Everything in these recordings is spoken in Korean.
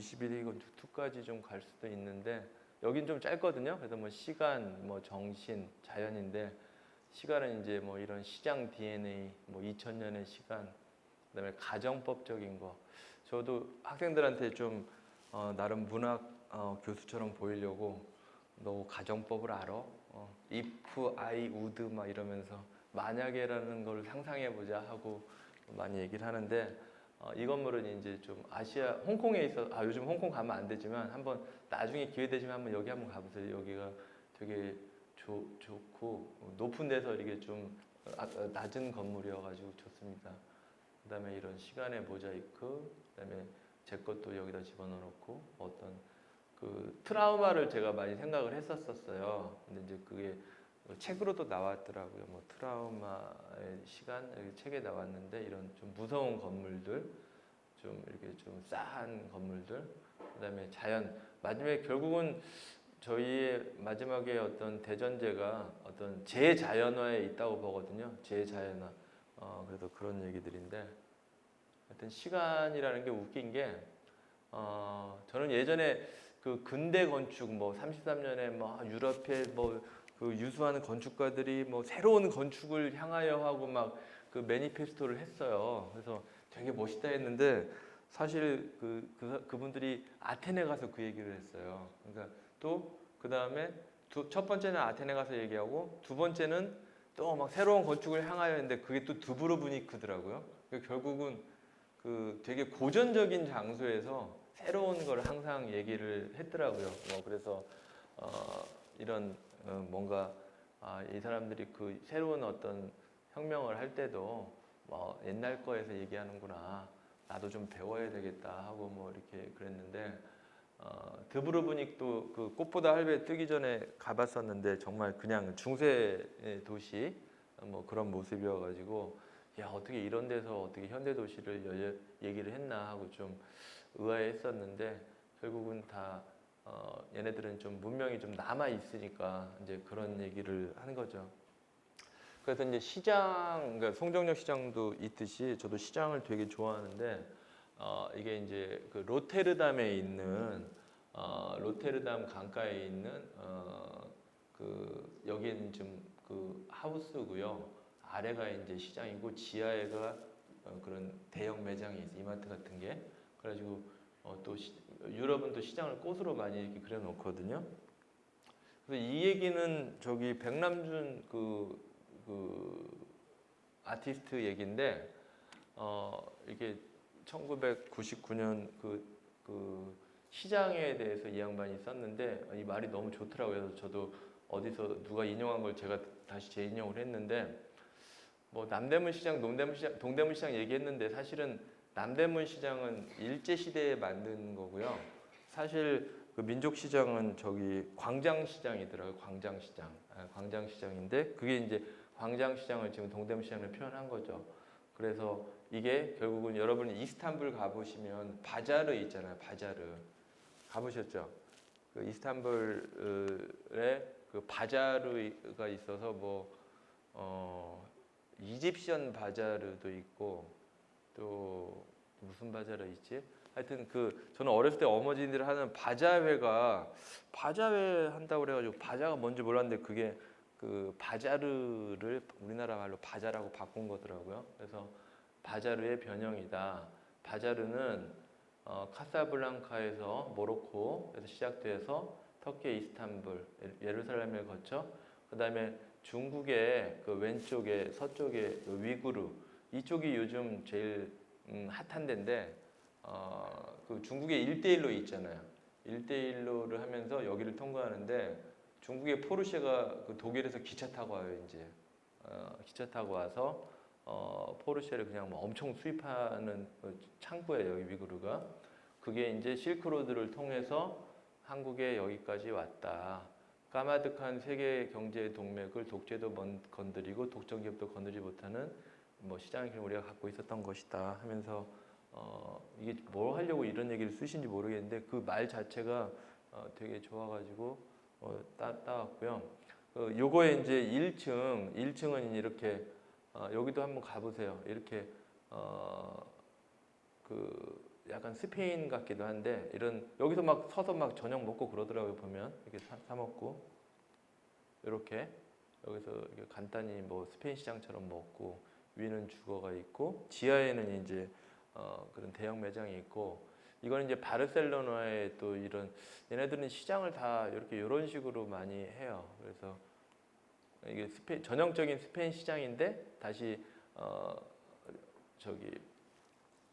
21일 건축 2까지 좀 갈 수도 있는데 여긴 좀 짧거든요. 그래서 뭐 시간, 뭐 정신, 자연인데 시간은 이제 뭐 이런 시장 DNA, 뭐 2000년의 시간, 그다음에 가정법적인 거. 저도 학생들한테 좀 어, 나름 문학 어, 교수처럼 보이려고 너 가정법을 알아? 어, if, I, would 막 이러면서 만약에라는 걸 상상해 보자 하고 많이 얘기를 하는데 어, 이 건물은 이제 좀 아시아 홍콩에 있어 아 요즘 홍콩 가면 안 되지만 한번 나중에 기회 되시면 한번 여기 한번 가보세요. 여기가 되게 좋 좋고 어, 높은 데서 이게 좀 아, 아, 낮은 건물이어가지고 좋습니다. 그다음에 이런 시간의 모자이크, 그다음에 제 것도 여기다 집어넣어놓고 어떤 그 트라우마를 제가 많이 생각을 했었었어요. 근데 이제 그게 책으로도 나왔더라고요. 뭐 트라우마의 시간 책에 나왔는데 이런 좀 무서운 건물들, 좀 이렇게 좀 싸한 건물들, 그다음에 자연 마지막에 결국은 저희의 마지막에 어떤 대전제가 어떤 재자연화에 있다고 보거든요. 재자연화. 어, 그래도 그런 얘기들인데 하여튼 시간이라는 게 웃긴 게 어, 저는 예전에 그 근대 건축 뭐 33년에 뭐 유럽의 뭐 그 유수한 건축가들이 뭐 새로운 건축을 향하여 하고 막 그 매니페스토를 했어요. 그래서 되게 멋있다 했는데 사실 그, 그 그분들이 아테네 가서 그 얘기를 했어요. 그러니까 또 그 다음에 첫 번째는 아테네 가서 얘기하고 두 번째는 또 막 새로운 건축을 향하여 했는데 그게 또 두브로브니크더라고요. 그러니까 결국은 그 되게 고전적인 장소에서 새로운 걸 항상 얘기를 했더라고요. 뭐 그래서 어 이런 어 뭔가 아, 이 사람들이 그 새로운 어떤 혁명을 할 때도 뭐 옛날 거에서 얘기하는구나. 나도 좀 배워야 되겠다 하고 뭐 이렇게 그랬는데 어, 드브로브닉도 그 꽃보다 할배 뜨기 전에 가봤었는데 정말 그냥 중세 도시 뭐 그런 모습이어가지고 야 어떻게 이런 데서 어떻게 현대 도시를 여- 얘기를 했나 하고 좀 의아했었는데 결국은 다 어, 얘네들은 좀 문명이 좀 남아 있으니까 이제 그런 얘기를 하는 거죠. 그래서 이제 시장, 그러니까 송정역 시장도 있듯이 저도 시장을 되게 좋아하는데 어, 이게 이제 그 로테르담에 있는 어, 로테르담 강가에 있는 어, 그 여기는 지금 그 하우스고요. 아래가 이제 시장이고 지하에가 어, 그런 대형 매장이 있어 이마트 같은 게 그래가지고 어, 또 시, 유럽은 또 시장을 꽃으로 많이 이렇게 그려놓거든요. 그래서 이 얘기는 저기 백남준 그, 그 아티스트 얘기인데 어, 이게 1999년 그, 그 시장에 대해서 이 양반이 썼는데 이 말이 너무 좋더라고요. 그래서 저도 어디서 누가 인용한 걸 제가 다시 재인용을 했는데 뭐 남대문 시장, 동대문 시장, 얘기했는데 사실은 남대문 시장은 일제 시대에 만든 거고요. 사실 그 민족 시장은 저기 광장 시장이더라고요. 광장 시장, 아, 광장 시장인데 그게 이제 광장 시장을 지금 동대문 시장을 표현한 거죠. 그래서 이게 결국은 여러분이 이스탄불 가보시면 바자르 있잖아요. 바자르 가보셨죠? 그 이스탄불에 그 바자르가 있어서 뭐 어, 이집션 바자르도 있고 또 무슨 바자르 있지? 하여튼 그 저는 어렸을 때 어머니들 하는 바자회가 바자회 한다고 그래가지고 바자가 뭔지 몰랐는데 그게 그 바자르를 우리나라 말로 바자라고 바꾼 거더라고요. 그래서 바자르의 변형이다. 바자르는 어, 카사블랑카에서 모로코에서 시작돼서 터키 이스탄불, 예루살렘을 거쳐 그 다음에 중국의 그 왼쪽에 서쪽에 그 위구르 이쪽이 요즘 제일 음, 핫한 데인데 어, 그 중국의 일대일로 있잖아요. 일대일로를 하면서 여기를 통과하는데 중국의 포르쉐가 그 독일에서 기차 타고 와요 이제 어, 기차 타고 와서 어, 포르쉐를 그냥 뭐 엄청 수입하는 그 창구예요 여기 위구르가 그게 이제 실크로드를 통해서 한국에 여기까지 왔다. 까마득한 세계 경제 동맥을 독재도 먼- 건드리고 독점 기업도 건드리지 못하는 뭐 시장을 우리가 갖고 있었던 것이다 하면서 어, 이게 뭘 하려고 이런 얘기를 쓰신지 모르겠는데 그 말 자체가 어, 되게 좋아가지고 어, 따, 따왔고요. 그 요거에 이제 1층, 1층은 이렇게 어, 여기도 한번 가보세요. 이렇게 어, 그 약간 스페인 같기도 한데 이런 여기서 막 서서 막 저녁 먹고 그러더라고요 보면 이렇게 사, 사 먹고 이렇게 여기서 이렇게 간단히 뭐 스페인 시장처럼 먹고 위는 주거가 있고 지하에는 이제 어, 그런 대형 매장이 있고 이거는 이제 바르셀로나의 또 이런 얘네들은 시장을 다 이렇게 이런 식으로 많이 해요. 그래서 이게 스페, 전형적인 스페인 시장인데 다시 어, 저기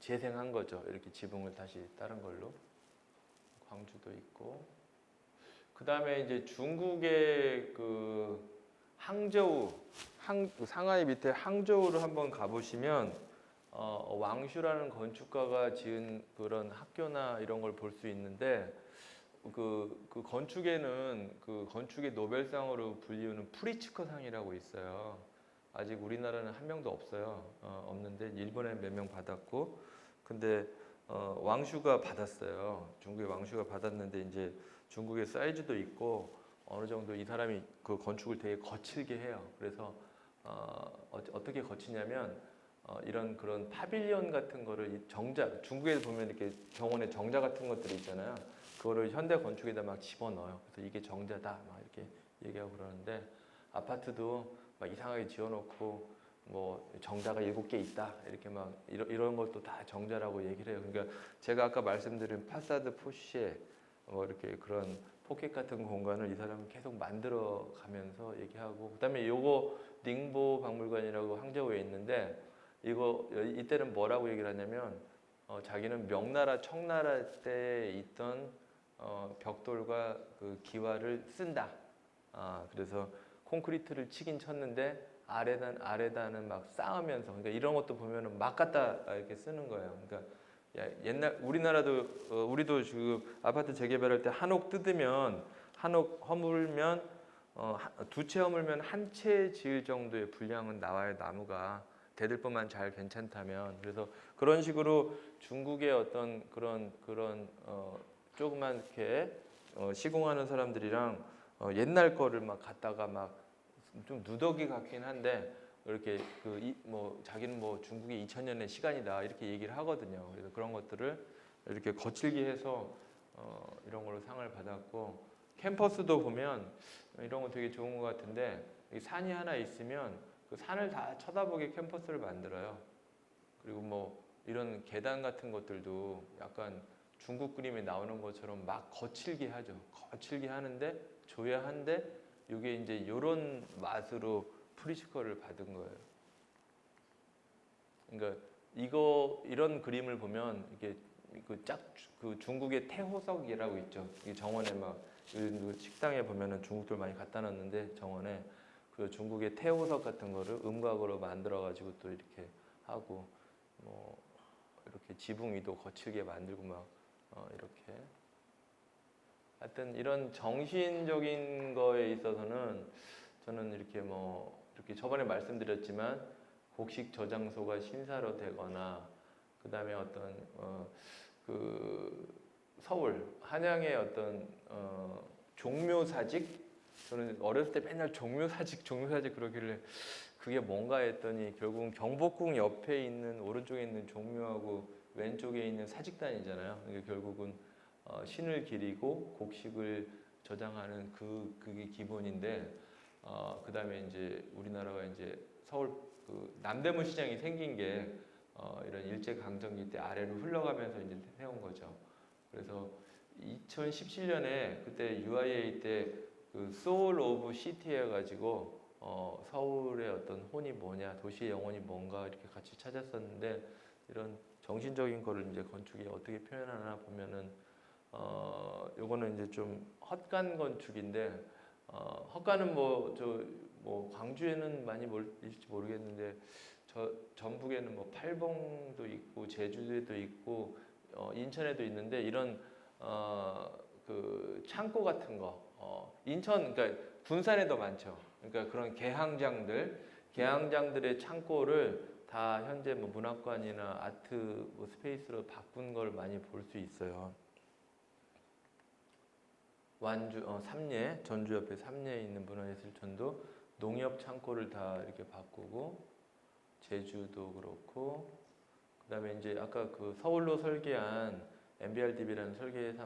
재생한 거죠. 이렇게 지붕을 다시 다른 걸로 광주도 있고 그 다음에 이제 중국의 그 항저우 항, 상하이 밑에 항저우를 한번 가보시면 어, 왕슈라는 건축가가 지은 그런 학교나 이런 걸 볼 수 있는데 그, 그 건축에는 그 건축의 노벨상으로 불리우는 프리츠커상이라고 있어요. 아직 우리나라는 한 명도 없어요. 어, 없는데 일본에 몇 명 받았고, 근데 어, 왕슈가 받았어요. 중국의 왕슈가 받았는데 이제 중국의 사이즈도 있고 어느 정도 이 사람이 그 건축을 되게 거칠게 해요. 그래서 어, 어, 어떻게 거치냐면 어, 이런 그런 파빌리온 같은 거를 이 정자 중국에 보면 이렇게 정원에 정자 같은 것들이 있잖아요. 그거를 현대 건축에다 막 집어넣어요. 그래서 이게 정자다 막 이렇게 얘기하고 그러는데 아파트도 막 이상하게 지어놓고 뭐 정자가 일곱 개 있다 이렇게 막 이런, 이런 것도 다 정자라고 얘기를 해요. 그러니까 제가 아까 말씀드린 파사드 포시에 뭐 이렇게 그런 포켓 같은 공간을 이 사람은 계속 만들어 가면서 얘기하고 그다음에 요거 닝보 박물관이라고 항저우에 있는데 이거 이때는 뭐라고 얘기를 하냐면 어, 자기는 명나라 청나라 때 있던 어, 벽돌과 그 기와를 쓴다. 아 그래서 콘크리트를 치긴 쳤는데 아래단 아래다는 막 쌓으면서 그러니까 이런 것도 보면은 막 갖다 이렇게 쓰는 거예요. 그러니까 야, 옛날 우리나라도 어, 우리도 지금 아파트 재개발할 때 한옥 뜯으면 한옥 허물면 어, 두 채 허물면 한 채 지을 정도의 분량은 나와요 나무가 대들보만 잘 괜찮다면. 그래서 그런 식으로 중국의 어떤 그런 그런 어, 조그맣게 어, 시공하는 사람들이랑 어, 옛날 거를 막 갖다가 막 좀 누더기 같긴 한데 이렇게 그 뭐 자기는 뭐 중국의 2000년의 시간이다 이렇게 얘기를 하거든요. 그래서 그런 것들을 이렇게 거칠게 해서 어, 이런 걸로 상을 받았고 캠퍼스도 보면 이런 거 되게 좋은 것 같은데 이 산이 하나 있으면 그 산을 다 쳐다보게 캠퍼스를 만들어요. 그리고 뭐 이런 계단 같은 것들도 약간 중국 그림에 나오는 것처럼 막 거칠게 하죠. 거칠게 하는데 조야한데 이게 이제 이런 맛으로 프리츠커를 받은 거예요. 그러니까 이거 이런 그림을 보면 이게 그짝그 중국의 태호석이라고 있죠. 이 정원에 막그 식당에 보면은 중국들 많이 갖다 놨는데 정원에 그 중국의 태호석 같은 거를 음각으로 만들어 가지고 또 이렇게 하고 뭐 이렇게 지붕 위도 거칠게 만들고 막 어, 이렇게 하여튼 이런 정신적인 거에 있어서는 저는 이렇게 뭐 이렇게 저번에 말씀드렸지만 곡식 저장소가 신사로 되거나 그다음에 어떤 어, 그 서울 한양의 어떤 어, 종묘사직 저는 어렸을 때 맨날 종묘사직 종묘사직 그러길래 그게 뭔가 했더니 결국은 경복궁 옆에 있는 오른쪽에 있는 종묘하고 왼쪽에 있는 사직단이잖아요. 그게 결국은 어, 신을 기리고 곡식을 저장하는 그 그게 기본인데 어, 그 다음에 이제 우리나라가 이제 서울 그 남대문 시장이 생긴 게 어, 이런 일제 강점기 때 아래로 흘러가면서 이제 세운 거죠. 그래서 2017년에 그때 UIA 때 그 소울 오브 시티 해가지고 어, 서울의 어떤 혼이 뭐냐, 도시의 영혼이 뭔가 이렇게 같이 찾았었는데 이런 정신적인 거를 이제 건축이 어떻게 표현하나 보면은 어, 요거는 이제 좀 헛간 건축인데 어, 헛간은 뭐저 뭐 광주에는 많이 있을지 모르겠는데 저 전북에는 뭐 팔봉도 있고 제주도에도 있고 어, 인천에도 있는데 이런 어, 그 창고 같은 거 어, 인천 그러니까 군산에도 많죠. 그러니까 그런 개항장들 개항장들의 창고를 다 현재 뭐 문학관이나 아트 뭐 스페이스로 바꾼 걸 많이 볼 수 있어요. 완주 어, 삼례 전주 옆에 삼례에 있는 문화예술촌도 농협 창고를 다 이렇게 바꾸고 제주도 그렇고 그다음에 이제 아까 그 서울로 설계한 MBRDB라는 설계사